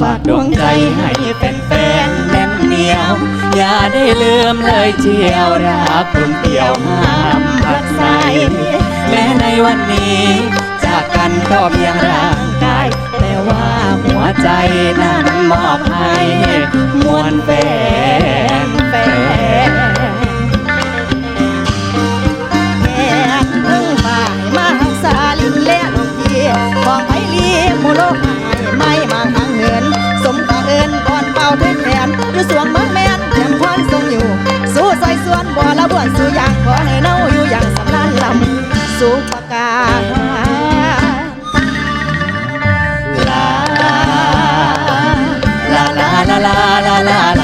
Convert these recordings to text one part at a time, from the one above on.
ฝากดวงใจให้เป็นแฟนแน่นเหนียว อย่าได้ลืมเลยเจียวรักกลุ่มเดียวห้ามพัดใสแม้ในวันนี้ จากกันก็เพียงร่างกาย แต่ว่าหัวใจนั้น สวงเมืองแมนแถมพรทรงอยู่ สู้ซอยส่วนบ่ละบ่วนสู้อย่างขอให้เน่าอยู่อย่างสำนานลำสู้ประกาศลาลาลาลาลาลา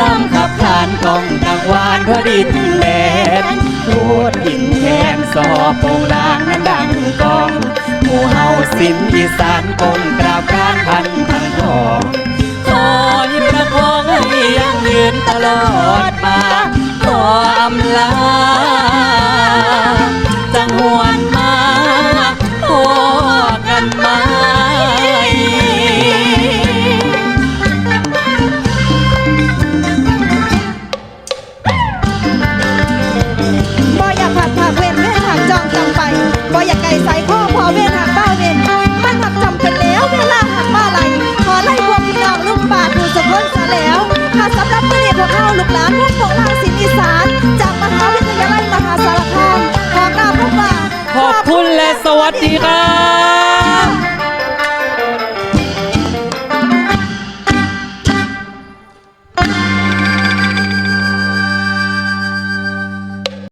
ลำขับขานกองกังวานพดินแดนพูดหินแคนสอโปงลางนั้นดังกองหมู่เฮาสินอีสานกงกราบการพันพันทองขอให้ประคองให้ยังยืนตลอดมาขออำลา บ่อยากไก่ใส่ข้อพอเวนหักบ้าเวนมันหักจำเป็นแล้วเวลาหักบ้าไหลขอไล่พวกพี่น้องลูกป่าถูกสมพ้นซะแล้วค่ะสำหรับประเด็นพวกเข้าลูกหลานพวกของลางศินอีสาน จากมหาวิทยาลัยมหาสารคามขอกราบพระบาทขอบคุณและสวัสดีครับ